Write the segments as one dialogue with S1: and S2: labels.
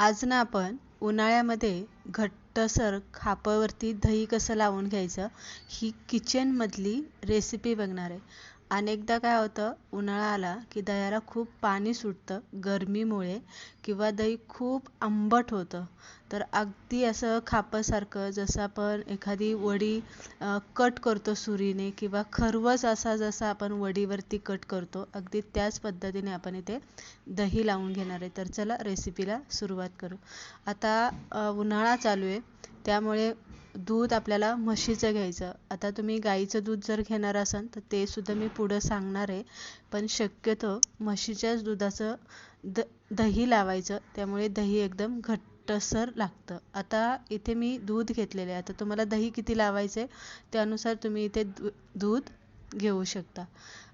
S1: आज ना आपण उन्हाळ्यामध्ये घट्टसर खापावरती दही कसं लावून घ्यायचं ही किचनमधली रेसिपी बघणार आहे. अनेकदा काय होतं उन्हाळा आला की दह्याला खूप पाणी सुटतं गरमीमुळे किंवा दही खूप आंबट होतं. तर अगदी असं खापासारखं जसं आपण एखादी वडी कट करतो सुरीने किंवा खरवस असा जसा आपण वडीवरती कट करतो अगदी त्याच पद्धतीने आपण इथे दही लावून घेणार आहे. तर चला रेसिपीला सुरुवात करू. आता उन्हाळा चालू आहे. त्यामुळे दूध आपल्याला म्हशीचं घ्यायचं. आता तुम्ही गाईचं दूध जर घेणार असाल तर ते सुद्धा मी पुढं सांगणार आहे. पण शक्यतो म्हशीच्याच दुधाचं द दही लावायचं. त्यामुळे दही एकदम घट्टसर लागतं. आता इथे मी दूध घेतलेले आहे. आता तुम्हाला दही किती लावायचं आहे त्यानुसार तुम्ही इथे दूध घेऊ शकता.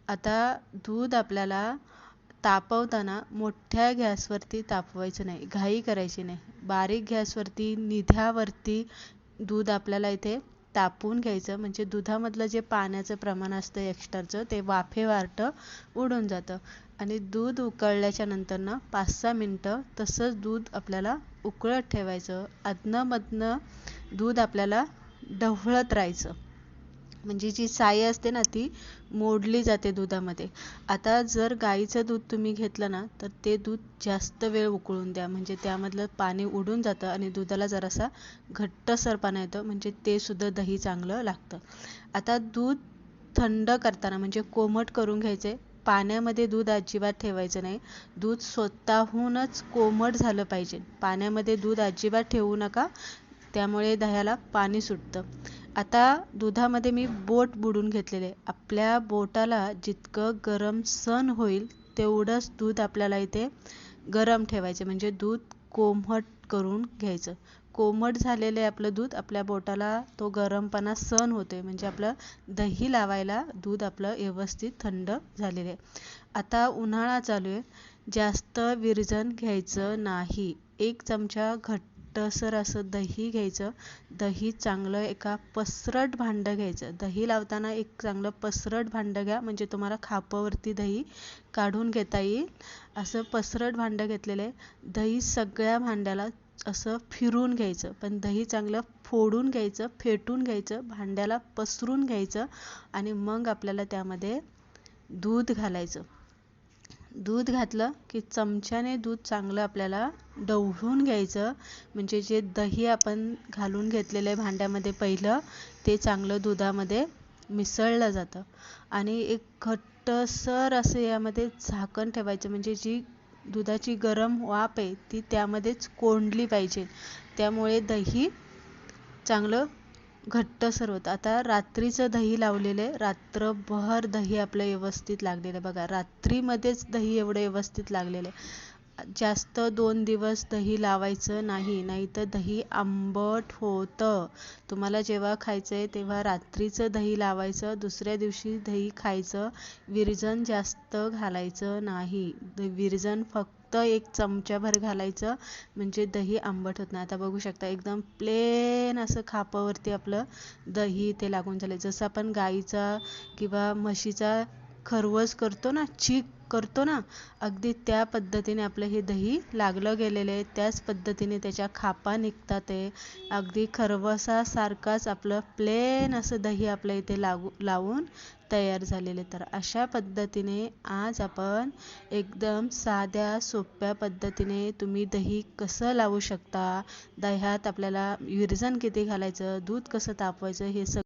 S1: आता दूध आपल्याला तापवताना मोठ्या गॅसवरती तापवायचं नाही. घाई करायची नाही. बारीक गॅसवरती निध्यावरती दूध आपल्याला इथे तापवून घ्यायचं. म्हणजे दुधामधलं जे पाण्याचं प्रमाण असतं एक्स्ट्राचं ते वाफेवारटं उडून जातं. आणि दूध उकळल्याच्या नंतरनं पाच सहा मिनटं तसंच दूध आपल्याला उकळत ठेवायचं. अधनंमधनं दूध आपल्याला ढवळत राहायचं. म्हणजे जी साय असते ना ती मोडली जाते दुधामध्ये. आता जर गाईचं दूध तुम्ही घेतलं ना तर ते दूध जास्त वेळ उकळून द्या. म्हणजे त्यामधलं पाणी उडून जातं आणि दुधाला जरासा घट्टसरपणा येतो. म्हणजे ते सुद्धा दही चांगलं लागतं. आता दूध थंड करताना म्हणजे कोमट करून घ्यायचे. पाण्यामध्ये दूध अजिबात ठेवायचं नाही. दूध स्वतःहूनच कोमट झालं पाहिजे. पाण्यामध्ये दूध अजिबात ठेवू नका. त्यामुळे दह्याला पाणी सुटतं. आता दुधामध्ये मी बोट बुडून घेतलेले. आपल्या बोटाला जितकं गरम सण होईल तेवढंच दूध आपल्याला इथे गरम ठेवायचं. म्हणजे दूध कोमट करून घ्यायचं. कोमट झालेले आपलं दूध आपल्या बोटाला तो गरमपणा सहन होतोय. म्हणजे आपलं दही लावायला दूध आपलं व्यवस्थित थंड झालेलं आहे. आता उन्हाळा चालू आहे. जास्त विरजन घ्यायचं नाही. एक चमचा घट्ट घट्टसर असं दही घ्यायचं. दही चांगलं एका पसरट भांडं घ्यायचं. दही लावताना एक चांगलं पसरट भांडं घ्या. म्हणजे तुम्हाला खापावरती दही काढून घेता येईल. असं पसरट भांडं घेतलेलं आहे. दही सगळ्या भांड्याला असं फिरून घ्यायचं. पण दही चांगलं फोडून घ्यायचं फेटून घ्यायचं भांड्याला पसरून घ्यायचं आणि मग आपल्याला त्यामध्ये दूध घालायचं. दूध घातलं की चमच्याने दूध चांगलं आपल्याला ढवळून घ्यायचं. म्हणजे जे दही आपण घालून घेतलेलं आहे भांड्यामध्ये पहिलं ते चांगलं दुधामध्ये मिसळलं जातं. आणि एक घट्टसर असं यामध्ये झाकण ठेवायचं. म्हणजे जी दुधाची गरम वाफ आहे ती त्यामध्येच कोंडली पाहिजे. त्यामुळे दही चांगलं घट्ट होतं आता रात्रीचं दही लावलेलं आहे. रात्रभर दही आपलं व्यवस्थित लागलेलं आहे. बघा रात्रीमध्येच दही एवढं व्यवस्थित लागलेलं आहे. जास्त दोन दिवस दही लावायचं नाही नाहीतर दही आंबट होतं. तुम्हाला जेव्हा खायचं आहे तेव्हा रात्रीचं दही लावायचं दुसऱ्या दिवशी दही खायचं. विरजण जास्त घालायचं नाही. विरजण फक्त एक चमच्याभर घालायचं म्हणजे दही आंबट होत नाही. आता बघू शकता एकदम प्लेन असं खापावरती आपलं दही ते लागून झालं जसं आपण गाईचा किंवा म्हशीचा खरवस करतो ना चीक करतो ना अगदी त्या पद्धतीने आपलं हे दही लागलं गेलेलं आहे त्याच पद्धतीने त्याच्या खापा निघतात आहे. अगदी खरवसासारखाच आपलं प्लेन असं दही आपल्या इथे लागू लावून तयार झालेले तर अशा पद्धतीने आज आपण एकदम साध्या सोप्या पद्धतीने तुम्ही दही कसं लावू शकता दह्यात आपल्याला विरजन किती घालायचं दूध कसं तापवायचं हे सगळं